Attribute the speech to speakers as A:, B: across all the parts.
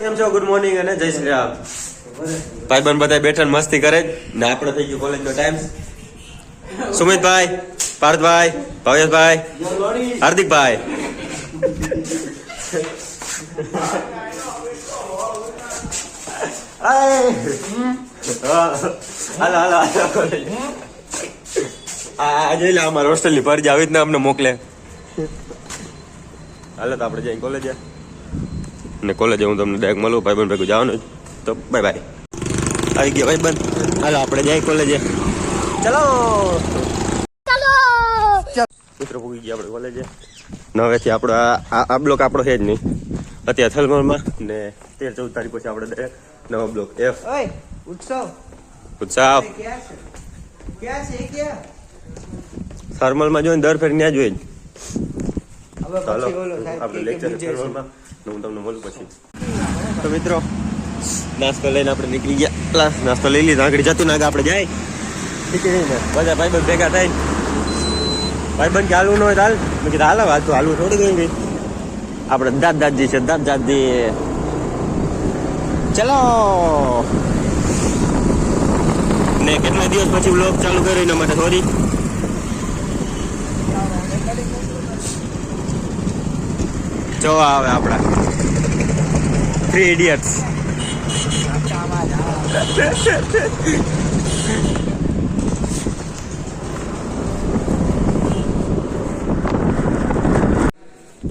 A: કેમ છો? Good morning અને જય શ્રી રામ. બન બધા બેઠા મસ્તી કરે ને આપણે થઈ ગયું કોલેજ નો ટાઈમ સુમિતભાઈ, પાર્થભાઈ ભાવેશભાઈ હાર્દિકભાઈ. હાલો હાલો આ જઈ લે અમારા હોસ્ટેલની ફરજ આવી જ ને અમને મોકલે. હાલો તો આપણે જઈએ કોલેજે ને કોલેજે હું તમને ડાયરેક્ટ મળું ભાઈ બંધ ભેગું જવાનું. તો બાય બાય આવી ગયા ભાઈ બંધ હાલો આપણે જાય કોલેજે ચલો મિત્રો ભૂગી ગયા આપણે કોલેજે નવેથી આપણો આ બ્લોક આપણો છે જ નહીં અત્યારે થલમલમાં ને તેર ચૌદ તારીખ પછી આપણે direct નવો બ્લોક એફ
B: ઉત્સવ ઉત્સવ
A: થર્મલમાં જોઈને દર ફેર ત્યાં જોઈએ ચાલો
B: પછી
A: આપણે લેક્ચર ને હું તમને મળું પછી તો મિત્રો નાસ્તો લઈને આપણે નીકળી ગયા. લા, નાસ્તો લઈ લીધો. આગળ જતું નાગ આપણે જાય. નીકળીને બધા ભાઈબંધ ભેગા થાય ભાઈબંધ કે હાલવું ન હોય તો હાલ. મેં કીધું હાલો હાલ તો હાલવું થોડી ગયું ગઈ આપણે દાદ દાદજી છે દાદ દાદી ચલો. ને કેટલા દિવસ પછી વ્લોગ ચાલુ કર્યો એના માટે? સોરી જો આવે આપણા થ્રી ઇડિયટ્સ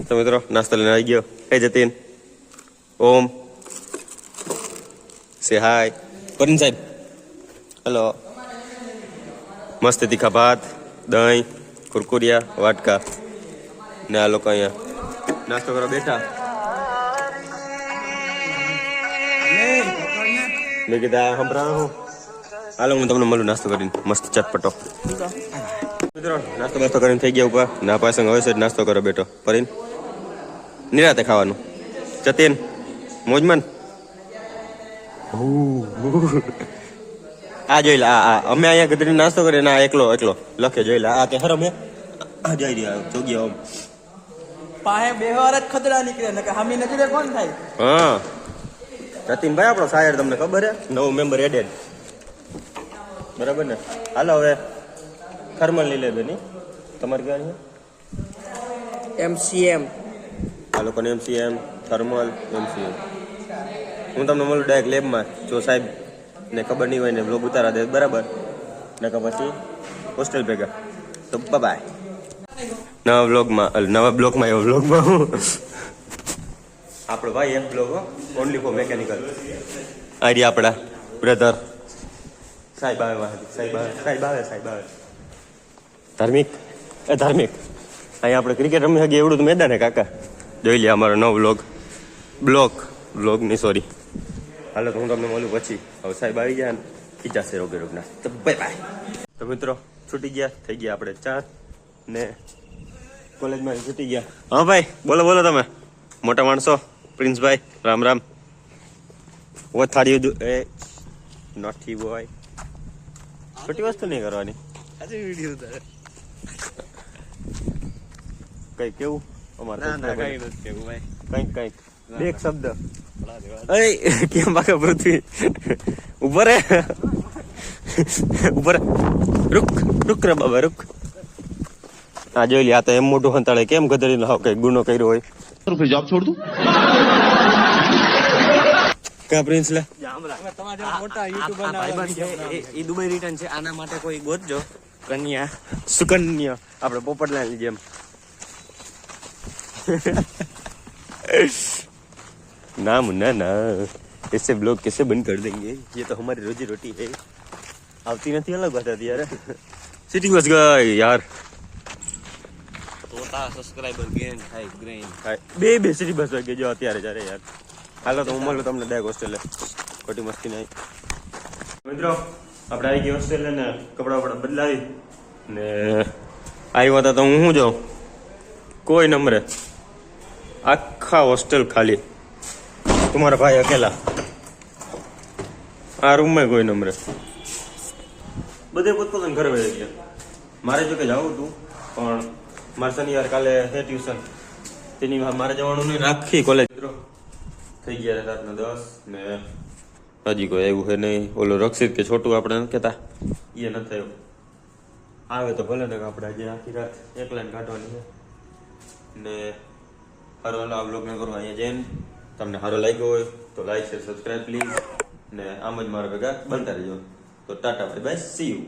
A: તો મિત્રો નાસ્તો લઈને આવી ગયો. એ જતીન. ઓમ. સે હાય પરિન સાહેબ. હેલો મસ્ત તીખા ભાત દહીં કુરકુરિયા વાટકા. ને આ લોકો અહીંયા નાસ્તો કરવા બેઠા મેં કીધા આ સંભળાવો. હાલો, હું તમને મળું નાસ્તો કરીને. મસ્ત ચટપટો. મિત્રો, નાસ્તો બાસ્તો કરીને થઈ ગયા ઉપર. ના પાસે હવે છે નાસ્તો કરો બેઠો ફરીને નિરાતે ખાવાનું. જતીન, મોજમન. આ જોઈ લે, આ આ. અમે અહીંયા ગધરી નાસ્તો કરીએ ના એકલો એકલો. લખે, જોઈ લે. આ તે હરમ આ જઈ રહ્યા, જોગી આમ.
B: પાહે બે વાર જ ખતરા નીકળે નકર હામી નજરે કોણ થાય?
A: હા. જતીનભાઈ આપણો શાયર તમને ખબર હે નવો મેમ્બર એડેડ બરાબર ને? હાલો હવે થર્મલ લઈ લે બેની. તમારે ક્યાં છે?
B: એમસીએમ
A: આ લોકોને એમસીએમ થર્મલ એમસીએમ હું તમને મળું ડાયરેક્ટ લેબમાં જો સાહેબ ને ખબર નહીં હોય ને બ્લોગ ઉતારા દે બરાબર? નકર પછી હોસ્ટેલ ભેગા. તો બાય નવા બ્લોગમાં નવા બ્લોગમાં એવો બ્લોગમાં હું. આપણો ભાઈ એમ blog only for mechanical ID આપણા બ્રધર સાહેબ આવે વાહ, સાહેબ આવે સાહેબ આવે સાહેબ આવે. ધાર્મિક? એ ધાર્મિક. અહીંયા આપણે ક્રિકેટ રમી શકીએ એવડું તો મેદાન હે કાકા. જોઈ લે અમારો નવો બ્લોગ બ્લોક બ્લોગની સોરી હાલો તો હું તમને મળું પછી. હવે સાહેબ આવી ગયા ને ખીચાશે રોગે રોગના. તો બાય બાય તો મિત્રો છૂટી ગયા થઈ ગયા આપણે ચાર ને કોલેજમાં છૂટી ગયા. હા ભાઈ બોલો બોલો તમે. મોટા માણસો પ્રિન્સભાઈ રામ રામ. વોટ થાળી યુ એ નોટી બોય છોટી વસ્તુ નહીં કરવાની.
B: આજે વિડિયો ઉતારે.
A: કઈ કેવું? અમારે
B: ના ના કઈ નથી કેવું ભાઈ.
A: કંઈક કંઈક. એક શબ્દ. અરે કેમ બાકા પૃથ્વી? ઉપર રે ઉપર રૂક રૂક રે બાબા રૂક. આ જોઈ લે આ તો એમ મોટું હંતાળે કેમ ગધડીનો હાવ કઈ ગુનો કર્યો હોય
C: तो फिर जॉब छोड़ दूं
A: ક્યાં પ્રિન્સ લે
B: અમે તમારા જેવા મોટા યુટ્યુબર ના
A: એ દુબઈ રિટર્ન છે આના માટે કોઈ ગોતજો કન્યા સુકન્યા આપણે પોપટલાલ જેમ ना मुन्ना ना इससे ब्लॉग कैसे बंद कर देंगे ये तो हमारी रोजी रोटी है આવતી નથી અલગ વાત હતી યાર સિટિંગ વોઝ ગઈ યાર
B: તોતા સબસ્ક્રાઇબર ગેન થાય ગ્રેન
A: થાય બે બે સિટી બસ વાગે જો અત્યારે જ્યારે યાર. હાલો તો હું મળું તમને ડાયક હોસ્ટેલે ખોટી મસ્તી નહીં. મિત્રો, આપણે આવી ગઈ હોસ્ટેલે ને કપડા વપડા બદલાવી ને આવ્યા હતા તો હું શું જાઉં? કોઈ નંબરે. આખા હોસ્ટેલ ખાલી. તમારા ભાઈ અકેલા. આ રૂમમાં કોઈ નંબરે. બધે પોતપોતાના ઘરે વહી ગયા. મારે જો કે જવું હતું, પણ મારે શનિવાર કાલે હે ટ્યુશન તેની મારે જવાનું નહીં. રાખી કોલેજ મિત્રો. થઈ ગયા રાતના દસ ને હજી કોઈ એવું છે નહીં. ઓલો રક્ષિત કે છોટું આપણે કહેતા? એ ન આવ્યું આવે તો ભલે ને આપણે આજે આખી રાત એક લાઈન કાઢવાની છે. ને હાલો આ બ્લોગને કરો અહીંયા જઈને. તમને સારો લાગ્યો હોય તો લાઈક શેર સબસ્ક્રાઈબ પ્લીઝ ને આમ જ મારા ભેગા બનતા રહેજો. તો tata bye bye see you